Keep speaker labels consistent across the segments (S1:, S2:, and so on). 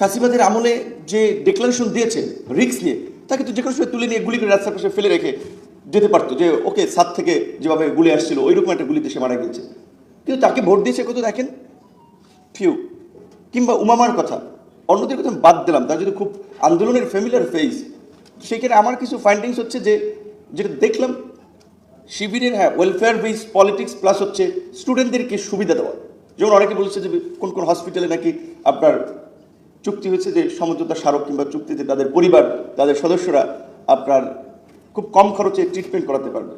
S1: ফ্যাসিবাদের আমলে যে ডিক্লারেশন দিয়েছে রিক্স নিয়ে তাকে তো যে কোনো সময় তুলে নিয়ে গুলি করে রাস্তার পাশে ফেলে রেখে যেতে পারতো যে, ওকে সাত থেকে যেভাবে গুলি আসছিল, ওইরকম একটা গুলিতে সে মারা গিয়েছে। কিন্তু তাকে ভোট দিয়েছে কত দেখেন? ফিউ কিংবা উমামার কথা। অন্যদের কথা বাদ দিলাম, তার যদি খুব আন্দোলনের ফ্যামিলিয়ার ফেস সেখানে আমার কিছু ফাইন্ডিংস হচ্ছে যে, যেটা দেখলাম, শিবিরের হ্যাঁ ওয়েলফেয়ার বেস পলিটিক্স প্লাস হচ্ছে স্টুডেন্টদেরকে সুবিধা দেওয়া। যেমন অনেকে বলছে যে, কোন কোন হসপিটালে নাকি আপনার চুক্তি হয়েছে যে সমঝোতা স্মারক কিংবা চুক্তিতে তাদের পরিবার, তাদের সদস্যরা আপনার খুব কম খরচে ট্রিটমেন্ট করাতে পারবে।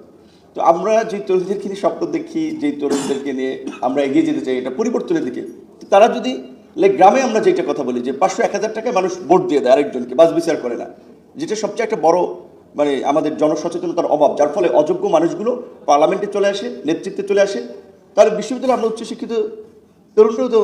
S1: তো আমরা যে তরুণদেরকে নিয়ে স্বপ্ন দেখি, যে তরুণদেরকে নিয়ে আমরা এগিয়ে যেতে চাই, এটা পরিবর্তনের দিকে, তারা যদি লাইক গ্রামে আমরা যেটা কথা বলি, যে পাঁচশো এক হাজার টাকায় মানুষ ভোট দিয়ে দেয় আরেকজনকে, বাস বিচার করে না, যেটা সবচেয়ে একটা বড় মানে আমাদের জনসচেতনতার অভাব, যার ফলে অযোগ্য মানুষগুলো পার্লামেন্টে চলে আসে, নেতৃত্বে চলে আসে তাহলে বিশ্ববিদ্যালয়ে আমরা উচ্চশিক্ষিত তরুণরাও তো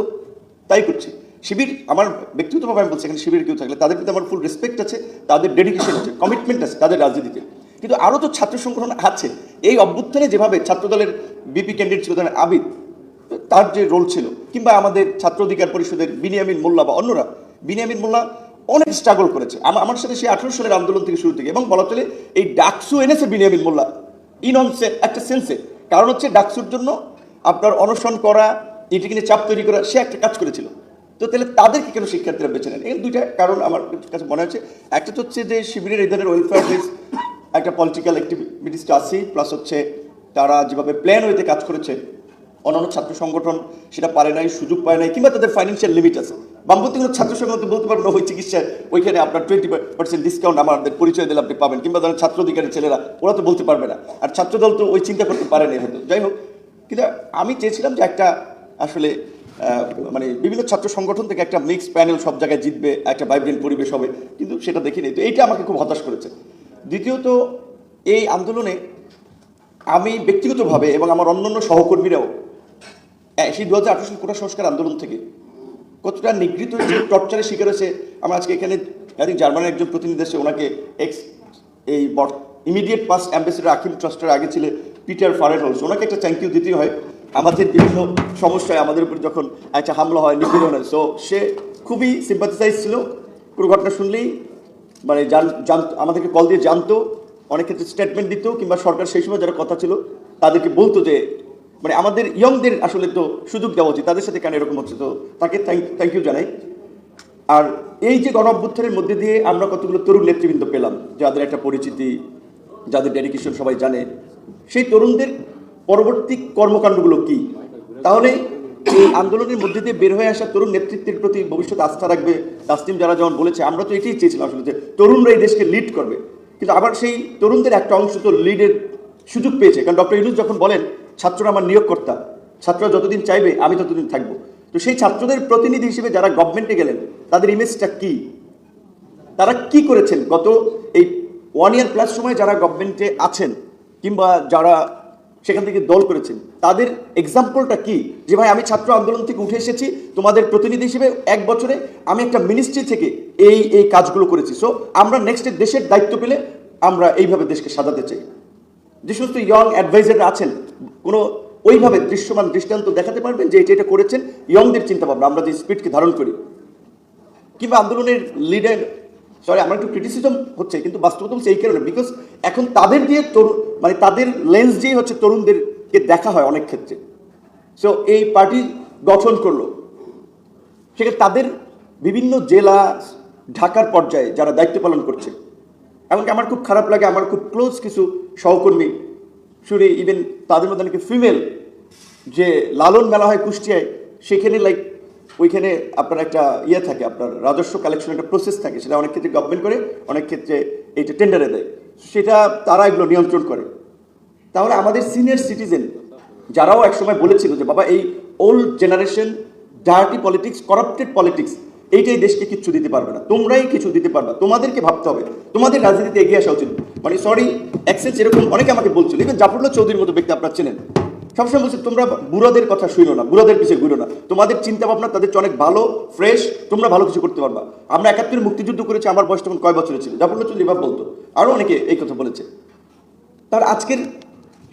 S1: তাই করছি। শিবির, আমার ব্যক্তিগতভাবে আমি বলছি এখানে শিবির কেউ থাকলে, তাদের কিন্তু আমার ফুল রেসপেক্ট আছে, তাদের ডেডিকেশন আছে কমিটমেন্ট আছে তাদের রাজনীতিতে। কিন্তু আরও তো ছাত্র সংগঠন আছে, এই অভ্যুত্থানে যেভাবে ছাত্রদলের বিপি ক্যান্ডিডেট ছিল আবিদ, তার যে রোল ছিল, কিংবা আমাদের ছাত্র অধিকার পরিষদের বিনিয়ামিন মোল্লা বা অন্যরা, বিনিয়ামিন মোল্লা অনেক স্ট্রাগল করেছে। আমা- আমার সাথে সেই আঠারো সালের আন্দোলন থেকে শুরু থেকে, এবং বলা চলে এই ডাকসু এনেছে বিনিয়ামিন মোল্লা ইনঅনসে একটা সেন্সে কারণ হচ্ছে ডাকসুর জন্য আপনার অনশন করা এটিকে নিয়ে চাপ তৈরি করা, সে একটা কাজ করেছিল। তো তাহলে তাদেরকে কেন শিক্ষার্থীরা বেছে নেন? এই দুইটা কারণ আমার কাছে মনে হচ্ছে। একটা তো হচ্ছে যে শিবিরের এই ধরনের ওয়েলফেয়ার বেস একটা পলিটিক্যাল অ্যাক্টিভিটিসটা আছেই প্লাস হচ্ছে তারা যেভাবে প্ল্যান হইতে কাজ করেছে, অন্যান্য ছাত্র সংগঠন সেটা পারে নাই, সুযোগ পায় নাই, কিংবা তাদের ফাইন্যান্সিয়াল লিমিট আছে। বামপন্থী কোনো ছাত্র সংগঠন বলতে পারবে না, ওই চিকিৎসায় ওইখানে আপনার টোয়েন্টি পার্সেন্ট ডিসকাউন্ট আমাদের পরিচয় দিলে আপনি পাবেন, কিংবা ধরেন ছাত্র অধিকারের ছেলেরা, ওরা তো বলতে পারবে না। আর ছাত্রদল তো ওই চিন্তা করতে পারে না হয়তো। যাই হোক, কিন্তু আমি চেয়েছিলাম যে একটা আসলে মানে বিভিন্ন ছাত্র সংগঠন থেকে একটা মিক্স প্যানেল সব জায়গায় জিতবে, একটা ভাইব্রেন্ট পরিবেশ হবে, কিন্তু সেটা দেখিনি তো এইটা আমাকে খুব হতাশ করেছে। দ্বিতীয়ত, এই আন্দোলনে আমি ব্যক্তিগতভাবে এবং আমার অন্যান্য সহকর্মীরাও সেই দু হাজার আঠারো কোটা সংস্কার আন্দোলন থেকে কতটা নিগৃহীত হয়েছে, টর্চারের শিকার হয়েছে, আমরা আজকে এখানে আই জার্মানির একজন প্রতিনিধি এসে ওনাকে এক্স এই ইমিডিয়েট পাস্ট অ্যাম্বাসিডার আকিম ট্রাস্টের আগে ছিল পিটার ফারেন হাউস ওনাকে একটা থ্যাংক ইউ দিতেই হয়। আমাদের বিভিন্ন সমস্যায় আমাদের উপর যখন একটা হামলা হয় নিপীড়ন হয় সো সে খুবই সিম্পাথিসাইজ ছিল। কোনো ঘটনা শুনলেই মানে আমাদেরকে কল দিয়ে জানতো, অনেক ক্ষেত্রে স্টেটমেন্ট দিত, কিংবা সরকার সেই সময় যারা কথা ছিল, তাদেরকে বলতো যে মানে আমাদের ইয়ংদের আসলে তো সুযোগ দেওয়া উচিত, তাদের সাথে কেন এরকম হচ্ছে, তো তাকে থ্যাংক ইউ জানাই। আর এই যে গণ অভ্যুত্থানের মধ্যে দিয়ে আমরা কতগুলো তরুণ নেতৃবৃন্দ পেলাম, যাদের একটা পরিচিতি, যাদের ডেডিকেশন সবাই জানে, সেই তরুণদের পরবর্তী কর্মকাণ্ডগুলো কি? তাহলে এই আন্দোলনের মধ্যে দিয়ে বের হয়ে আসা তরুণ নেতৃত্বের প্রতি ভবিষ্যৎ আস্থা রাখবে। তাসলিম যারা যেমন বলেছে, আমরা তো এটাই চেয়েছিলাম আসলে যে তরুণরা এই দেশকে লিড করবে। কিন্তু আবার সেই তরুণদের একটা অংশ তো লিডের সুযোগ পেয়েছে। কারণ ডক্টর ইউনুস যখন বলেন, ছাত্ররা আমার নিয়োগকর্তা, ছাত্ররা যতদিন চাইবে, আমি ততদিন থাকব। তো সেই ছাত্রদের প্রতিনিধি হিসেবে যারা গভর্নমেন্টে গেলেন, তাদের ইমেজটা কি? তারা কি করেছেন? গত এই ওয়ান ইয়ার প্লাস সময় যারা গভর্নমেন্টে আছেন, কিংবা যারা সেখান থেকে দল করেছেন। তাদের এক্সাম্পলটা কি? যে ভাই, আমি ছাত্র আন্দোলন থেকে উঠে এসেছি, তোমাদের প্রতিনিধি হিসেবে এক বছরে আমি একটা মিনিস্ট্রি থেকে এই এই কাজগুলো করেছি। সো আমরা নেক্সট দেশের দায়িত্ব পেলে আমরা এইভাবে দেশকে সাজাতে চাই। যে সমস্ত ইয়ং অ্যাডভাইজাররা আছেন, কোনো ওইভাবে দৃশ্যমান দৃষ্টান্ত দেখাতে পারবেন যে এটা এটা করেছেন? ইয়ংদের চিন্তা ভাবনা আমরা যে স্পিডকে ধারণ করি। কিংবা আন্দোলনের লিডার সরি আমার একটু ক্রিটিসিজম হচ্ছে, কিন্তু বাস্তবতা হচ্ছে এই কারণে বিকজ এখন তাদের দিয়ে তরুণ মানে তাদের লেন্স দিয়ে হচ্ছে তরুণদেরকে দেখা হয় অনেক ক্ষেত্রে। সো এই পার্টি গঠন করল। সেক্ষেত্রে তাদের বিভিন্ন জেলা, ঢাকার পর্যায়ে যারা দায়িত্ব পালন করছে, এমনকি আমার খুব খারাপ লাগে, আমার খুব ক্লোজ কিছু সহকর্মী, শুনে ইভেন তাদের মধ্যে অনেকে ফিমেল যে লালন মেলা হয় কুষ্টিয়ায়, সেখানে লাইক ওইখানে আপনার একটা ইয়ে থাকে, আপনার রাজস্ব কালেকশন একটা প্রসেস থাকে, সেটা অনেক ক্ষেত্রে গভর্নমেন্ট করে, অনেক ক্ষেত্রে এইটা টেন্ডারে দেয়। সেটা তারা এগুলো নিয়ন্ত্রণ করে। তাহলে আমাদের সিনিয়র সিটিজেন যারাও একসময় বলেছিল যে, বাবা, এই old generation dirty politics corrupted politics এইটাই দেশকে কিচ্ছু দিতে পারবে না। তোমরাই কিছু দিতে পারবে। তোমাদেরকে ভাবতে হবে। তোমাদের রাজনীতিতে এগিয়ে আসা উচিত। মানে সরি অ্যাক্সেস এরকম অনেকে আমাকে বলছিল ইভেন জাফরুল্লাহ চৌধুরীর মতো ব্যক্তি আপনারা চেনেন। সবসময় বলছে তোমরা বুড়োদের কথা শুনো না বুড়োদের পিছিয়ে ঘুরো না। তোমাদের চিন্তা ভাবনা তাদের অনেক ভালো ফ্রেশ তোমরা ভালো কিছু করতে পারবা। আমরা একাত্তরে মুক্তিযুদ্ধ করেছি আমার বয়স তখন কয় বছরের ছিল? জাফরুল্লাহ চৌধুরী এবার বলতো। আরও অনেকে এই কথা বলেছে। তার আজকের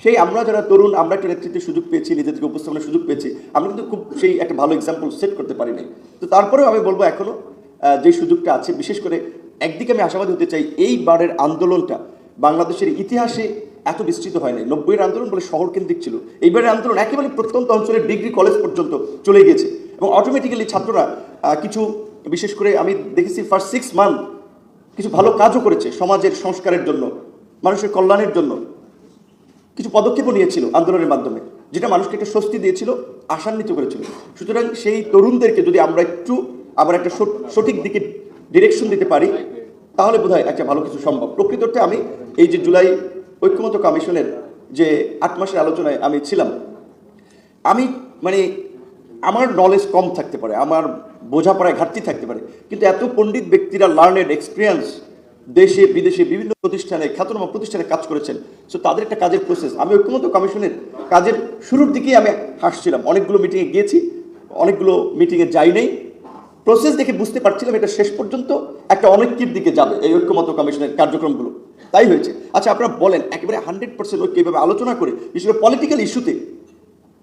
S1: সেই আমরা যারা তরুণ আমরা একটা নেতৃত্বের সুযোগ পেয়েছি নিজেদেরকে উপস্থাপনের সুযোগ পেয়েছি। আমরা কিন্তু খুব সেই একটা ভালো এক্সাম্পল সেট করতে পারিনি তো তারপরেও আমি বলব এখনও আহ, যে সুযোগটা আছে বিশেষ করে একদিকে আমি আশাবাদী হতে চাই এইবারের আন্দোলনটা বাংলাদেশের ইতিহাসে এত বিস্তৃত হয়নি। নব্বইয়ের আন্দোলন বলে শহর কেন্দ্রিক ছিল। এইবারের আন্দোলন একেবারে প্রত্যন্ত অঞ্চলের ডিগ্রি কলেজ পর্যন্ত চলে গিয়েছে। এবং অটোমেটিক্যালি ছাত্ররা কিছু, বিশেষ করে আমি দেখেছি ফার্স্ট সিক্স মান্থ কিছু ভালো কাজও করেছে সমাজের সংস্কারের জন্য, মানুষের কল্যাণের জন্য। কিছু পদক্ষেপও নিয়েছিল আন্দোলনের মাধ্যমে, যেটা মানুষকে একটা স্বস্তি দিয়েছিল, আশান্বিত করেছিল। সুতরাং সেই তরুণদেরকে যদি আমরা একটু আবার একটা সঠিক দিকে ডিরেকশন দিতে পারি, তাহলে বোধহয় একটা ভালো কিছু সম্ভব। প্রকৃত অর্থে আমি এই যে জুলাই ঐক্যমত কমিশনের যে আট মাসের আলোচনায় আমি ছিলাম, আমি মানে আমার নলেজ কম থাকতে পারে, আমার বোঝাপড়ায় ঘাটতি থাকতে পারে, কিন্তু এত পণ্ডিত ব্যক্তিরা লার্নেড এক্সপিরিয়েন্স দেশে, বিদেশে বিভিন্ন প্রতিষ্ঠানে, খ্যাতনামা প্রতিষ্ঠানে কাজ করেছেন সো তাদের একটা কাজের প্রসেস আমি ঐক্যমত কমিশনের কাজের শুরুর দিকেই আমি হাসছিলাম। অনেকগুলো মিটিংয়ে গিয়েছি, অনেকগুলো মিটিংয়ে যাই নাই প্রসেস দেখে বুঝতে পারছিলাম এটা শেষ পর্যন্ত একটা অনৈক্যের দিকে যাবে এই ঐক্যমত কমিশনের কার্যক্রমগুলো। তাই হয়েছে। আচ্ছা আপনারা বলেন, একেবারে হান্ড্রেড পার্সেন্ট ঐক্য এভাবে আলোচনা করে বিশেষ করে পলিটিক্যাল ইস্যুতে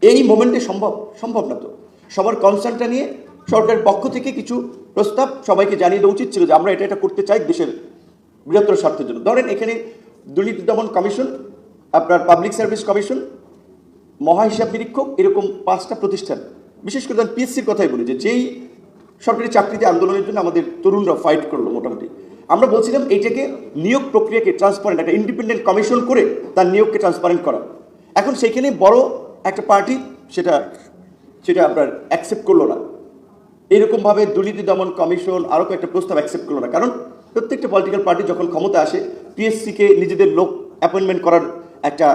S1: এই মোমেন্টে সম্ভব? সম্ভব না তো। সবার কনসার্নটা নিয়ে সরকারের পক্ষ থেকে কিছু প্রস্তাব সবাইকে জানিয়ে দেওয়া উচিত ছিল যে আমরা এটা এটা করতে চাই দেশের বৃহত্তর স্বার্থের জন্য। ধরেন, এখানে দুর্নীতি দমন কমিশন, আপনার পাবলিক সার্ভিস কমিশন মহা হিসাব নিরীক্ষক এরকম পাঁচটা প্রতিষ্ঠান। বিশেষ করে পিএসসির কথাই বলি যে যেই সরকারি চাকরিতে আন্দোলনের জন্য আমাদের তরুণরা ফাইট করল মোটামুটি। আমরা বলছিলাম এইটাকে নিয়োগ প্রক্রিয়াকে ট্রান্সপারেন্ট একটা ইন্ডিপেন্ডেন্ট কমিশন করে তার নিয়োগকে ট্রান্সপারেন্ট করা। এখন সেইখানে বড় একটা পার্টি সেটা সেটা আপনার অ্যাকসেপ্ট করল না। এইরকমভাবে দুর্নীতি দমন কমিশন আরও কয়েকটা প্রস্তাব অ্যাকসেপ্ট করল না। কারণ প্রত্যেকটা পলিটিক্যাল পার্টি যখন ক্ষমতা আসে পিএসসিকে নিজেদের লোক অ্যাপয়েন্টমেন্ট করার একটা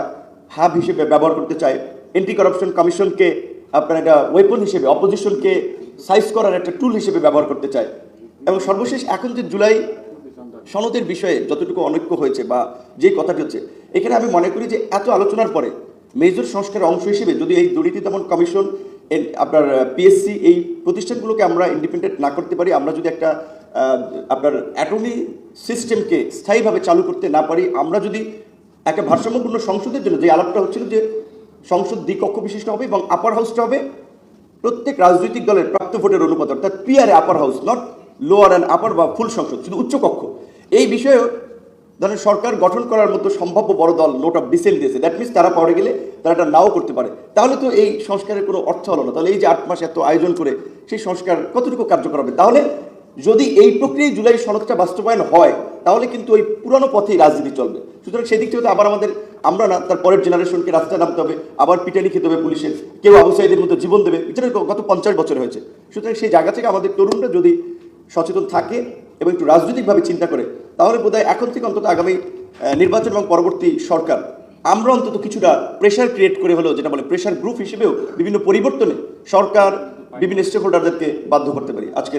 S1: হাব হিসেবে ব্যবহার করতে চায়। এন্টি করাপশন কমিশনকে আপনার একটা ওয়েপন হিসেবে অপোজিশনকে সাইজ করার একটা টুল হিসেবে ব্যবহার করতে চায় এবং সর্বশেষ এখন যে জুলাই সনদের বিষয়ে যতটুকু অনৈক্য হয়েছে বা যে কথাটি হচ্ছে, এখানে আমি মনে করি যে এত আলোচনার পরে মেজর সংস্কারের অংশ হিসেবে যদি এই দুর্নীতি দমন কমিশন আপনার পিএসসি এই প্রতিষ্ঠানগুলোকে আমরা ইন্ডিপেন্ডেন্ট না করতে পারি, আমরা যদি একটা আপনার অ্যাটর্নি সিস্টেমকে স্থায়ীভাবে চালু করতে না পারি, আমরা যদি একটা ভারসাম্যপূর্ণ সংসদের জন্য যে আলাপটা হচ্ছিল যে সংসদ দ্বিকক্ষ বিশিষ্ট হবে এবং আপার হাউসটা হবে প্রত্যেক রাজনৈতিক দলের প্রাপ্ত ভোটের অনুপাত, অর্থাৎ পিয়ারে upper house not lower and upper বা ফুল সংসদ, শুধু উচ্চকক্ষ এই বিষয়েও ধরেন সরকার গঠন করার মতো সম্ভাব্য বড় দল নোট অফ ডিসেন্ট দিয়েছে। দ্যাট মিনস তারা পাওয়ারে গেলে তারা এটা নাও করতে পারে। তাহলে তো এই সংস্কারের কোনো অর্থ হলো না। তাহলে এই যে আট মাস এত আয়োজন করে সেই সংস্কার কতটুকু কার্যকর হবে? তাহলে যদি এই প্রক্রিয়ায় জুলাই সনদটা বাস্তবায়ন হয়, তাহলে কিন্তু ওই পুরনো পথেই রাজনীতি চলবে। সুতরাং সেদিক থেকে আবার আমাদের আমরা না, তার পরের জেনারেশনকে রাস্তায় নামতে হবে, আবার পিটানি খেতে হবে পুলিশের, কেউ আউসাইদের মতো জীবন দেবে। যেটা গত পঞ্চাশ বছর হয়েছে। সুতরাং সেই জায়গা থেকে আমাদের তরুণরা যদি সচেতন থাকে এবং একটু রাজনৈতিকভাবে চিন্তা করে, তাহলে বোধহয় এখন থেকে অন্তত আগামী নির্বাচন এবং পরবর্তী সরকার, আমরা অন্তত কিছুটা প্রেশার ক্রিয়েট করে হলেও, যেটা বলে প্রেশার গ্রুপ হিসেবেও বিভিন্ন পরিবর্তনে সরকার, বিভিন্ন স্টেক হোল্ডারদেরকে বাধ্য করতে পারি। আজকে